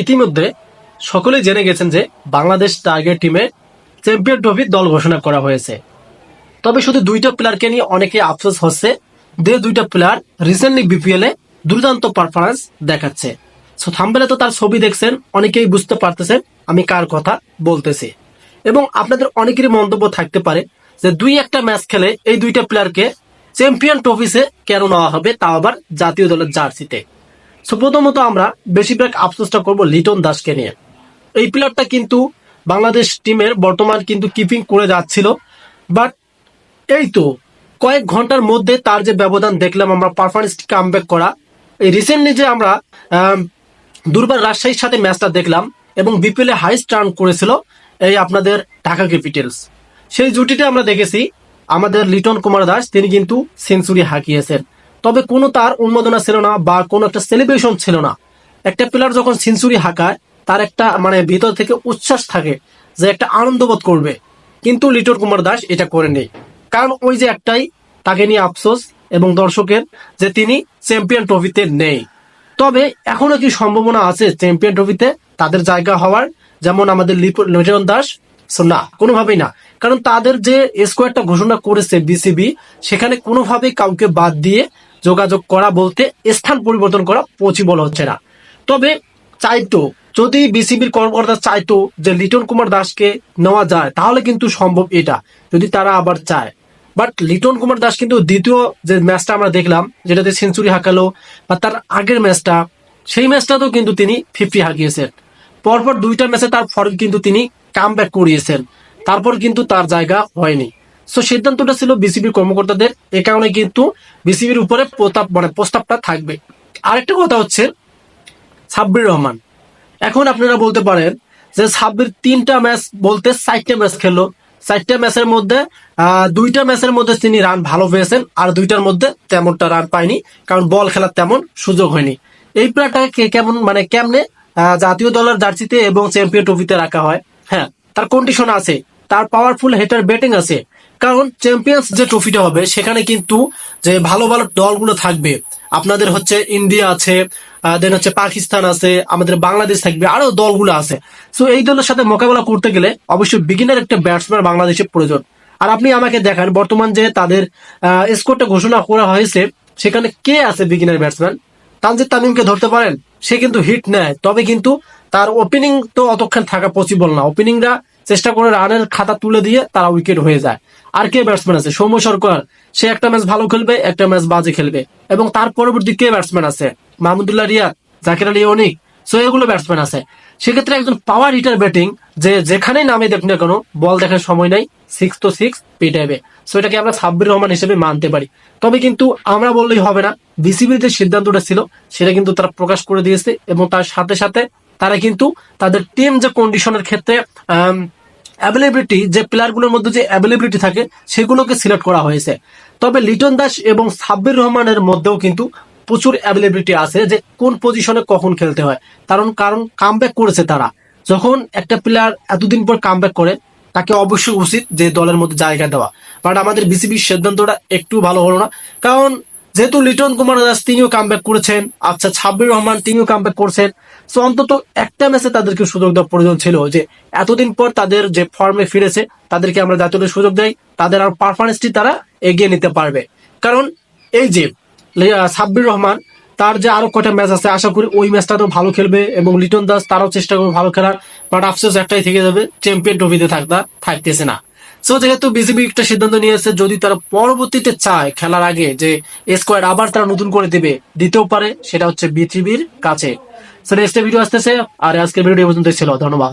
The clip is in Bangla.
ইতিমধ্যে সকলেই জেনে গেছেন যে বাংলাদেশ টার্গেট টিমে চ্যাম্পিয়ন ট্রফির দল ঘোষণা করা হয়েছে। তবে শুধু দুইটা প্লেয়ারকে নিয়ে অনেকে আফসোস হচ্ছে যে দুইটা প্লেয়ার রিসেন্টলি বিপিএল এ দুর্দান্ত পারফরমেন্স দেখাচ্ছে। থাম্বেলে তো তার ছবি দেখছেন, অনেকেই বুঝতে পারতেছেন আমি কার কথা বলতেছি। এবং আপনাদের অনেকেরই মন্তব্য থাকতে পারে যে দুই একটা ম্যাচ খেলে এই দুইটা প্লেয়ারকে চ্যাম্পিয়ন ট্রফিসে কেন নেওয়া হবে, তাও আবার জাতীয় দলের জার্সিতে। সো প্রথমত আমরা বেশিরভাগ আফসোসটা করব লিটন দাসকে নিয়ে। এই প্লেয়ারটা কিন্তু বাংলাদেশ টিমের বর্তমান কিন্তু কিপিং করে যাচ্ছিল। বাট এই তো কয়েক ঘণ্টার মধ্যে তার যে ব্যবধান দেখলাম আমরা পারফরমেন্স কামব্যাক করা। এই রিসেন্টলি যে আমরা আম, দুর্বার রাজশাহীর সাথে ম্যাচটা দেখলাম এবং বিপিএল হাইস্ট রান করেছিল এই আপনাদের ঢাকা ক্যাপিটালস সেই জুটিতে আমরা দেখেছি আমাদের লিটন কুমার দাস তিনি কিন্তু সেঞ্চুরি হাঁকিয়েছেন। তবে কোনো তার উন্মোদনা ছিল না বা কোনো একটা সেলিব্রেশন ছিল না। একটা প্লেয়ার যখন সেঞ্চুরি হাঁকায়, তার একটা মানে ভিতর থেকে উচ্ছ্বাস থাকে যে একটা আনন্দ বোধ করবে। কিন্তু লিটন কুমার দাস এটা করেনি কারণ ওই যে একটাই, তাকে নিয়ে আফসোস এবং দর্শকের যে তিনি চ্যাম্পিয়ন ট্রফিতে নেই। তবে এখনও কি সম্ভাবনা আছে চ্যাম্পিয়ন ট্রফিতে তাদের জায়গা হওয়ার? যেমন আমাদের লিটন দাস? না, কোনোভাবেই না। কারণ তাদের যে স্কোয়াডটা ঘোষণা করেছে বিসিবি সেখানে কোনোভাবেই কাউকে বাদ দিয়ে যোগাযোগ করা বলতে স্থান পরিবর্তন করা পসিবল হচ্ছে না। তবে চাইতো, যদি বিসিবির কর্মকর্তা চাইতো যে লিটন কুমার দাসকে নেওয়া যায়, তাহলে কিন্তু সম্ভব এটা, যদি তারা আবার চায়। বাট লিটন কুমার দাস কিন্তু দ্বিতীয় যে ম্যাচটা আমরা দেখলাম, যেটাতে সেঞ্চুরি হাঁকালো, বা তার আগের ম্যাচটা সেই ম্যাচটাতেও কিন্তু তিনি ফিফটি হাঁকিয়েছেন। পরপর দুইটা ম্যাচে তার ফর্ম কিন্তু তিনি কাম করিয়েছেন। তারপর কিন্তু তার জায়গা হয়নি। সো সিদ্ধান্তটা ছিল বিসিবির কর্মকর্তাদের। এ কারণে কিন্তু বিসিবির উপরে প্রতাপ মানে প্রস্তাবটা থাকবে। আরেকটা কথা হচ্ছে সাব্বির রহমান। এখন আপনারা বলতে পারেন যে সাব্বির তিনটা ম্যাচ বলতে চারটা ম্যাচ খেললো। চারটা ম্যাচের মধ্যে দুইটা ম্যাচের মধ্যে তিনি রান ভালো পেয়েছেন, আর দুইটার মধ্যে তেমনটা রান পায়নি। কারণ বল খেলার তেমন সুযোগ হয়নি। এই প্লেয়ারটাকে কেমন মানে কেমনে জাতীয় দলের জার্সিতে এবং চ্যাম্পিয়ন ট্রফিতে রাখা হয়। হ্যাঁ তার কন্ডিশন আছে। তার পাওয়ারফুল হেটার ব্যাটিং আছে। কারণ চ্যাম্পিয়ন্স যে ট্রফিটা হবে, সেখানে কিন্তু যে ভালো ভালো দলগুলো থাকবে, আপনাদের হচ্ছে ইন্ডিয়া আছে দেন হচ্ছে পাকিস্তান আছে, আমাদের বাংলাদেশ থাকবে, আরও দলগুলো আছে। সো এই দলের সাথে মোকাবেলা করতে গেলে অবশ্যই বিগিনার একটা ব্যাটসম্যান বাংলাদেশের প্রয়োজন। আর আপনি আমাকে দেখান, বর্তমান যে তাদের স্কোরটা ঘোষণা করা হয়েছে, সেখানে কে আছে বিগিনার ব্যাটসম্যান তানজিদ তামিমকে ধরতে পারেন, সে কিন্তু হিট নেয়, তবে কিন্তু তার ওপেনিং তো অতক্ষণ থাকা পসিবল না। ওপেনিংরা চেষ্টা করে রানের খাতা তুলে দিয়ে তারা উইকেট হয়ে যায়। আর কে ব্যাটসম্যান আছে? সৌম্য সরকার। সে একটা ম্যাচ ভালো খেলবে, একটা ম্যাচ বাজে খেলবে। এবং তার পরবর্তী কে ব্যাটসম্যান আছে? মাহমুদুল্লাহ রিয়াদ, জাকির আলী অনিক। সো এগুলো ব্যাটসম্যান আছে। সেক্ষেত্রে একজন পাওয়ার হিটার ব্যাটিং যে যেখানেই নামে দেখ না কেন, বল দেখার সময় নাই সিক্স তো সিক্স পিটাইবে। সো এটাকে আমরা সাব্বির রহমান হিসেবে মানতে পারি। তবে কিন্তু আমরা বললেই হবে না বিসিবির যে সিদ্ধান্তটা ছিল, সেটা কিন্তু তারা প্রকাশ করে দিয়েছে এবং তার সাথে সাথে তারা কিন্তু তাদের টিম যে কন্ডিশনের ক্ষেত্রে অ্যাভেলেবিলিটি যে প্লেয়ারগুলোর মধ্যে যে অ্যাভেলেবিলিটি থাকে, সেগুলোকে সিলেক্ট করা হয়েছে। তবে লিটন দাস এবং সাব্বির রহমানের মধ্যেও কিন্তু প্রচুর অ্যাভেলেবিলিটি আছে যে কোন পজিশনে কখন খেলতে হয়। কারণ কারণ কামব্যাক করেছে তারা। যখন একটা প্লেয়ার এতদিন পর কামব্যাক করে, তাকে অবশ্যই উচিত যে দলের মধ্যে জায়গা দেওয়া। বাট আমাদের বিসিবির সিদ্ধান্তটা একটু ভালো হলো না। কারণ, যেহেতু লিটন কুমার দাস তিনিও কামব্যাক করেছেন আচ্ছা ছাব্বির রহমান তিনিও কামব্যাক করছেন সো অন্তত একটা ম্যাচে তাদেরকে সুযোগ দেওয়ার প্রয়োজন ছিল যে, এতদিন পর তাদের যে ফর্মে ফিরেছে, তাদেরকে আমরা জাতীয় সুযোগ দেয় তাদের আর পারফরমেন্সটি তারা এগিয়ে নিতে পারবে। কারণ এই যে সাব্বির রহমান, তার যে আরও কটা ম্যাচ আছে, আশা করি ওই ম্যাচটা তো ভালো খেলবে এবং লিটন দাস তারাও চেষ্টা করবে ভালো খেলার বাট আফসোস একটাই থেকে যাবে চ্যাম্পিয়ন ট্রফিতে থাকতা, থাকতেছে না। সো যেহেতু বিসিবি একটা সিদ্ধান্ত নিয়েছে, যদি তারা পরবর্তীতে চায় খেলার আগে যে স্কোয়াড আবার তারা নতুন করে দিবে, দিতেও পারে, সেটা হচ্ছে বিসিবির কাছে। সো নেক্সট ভিডিও আসতেছে, আর আজকের ভিডিও পর্যন্ত ছিল। ধন্যবাদ।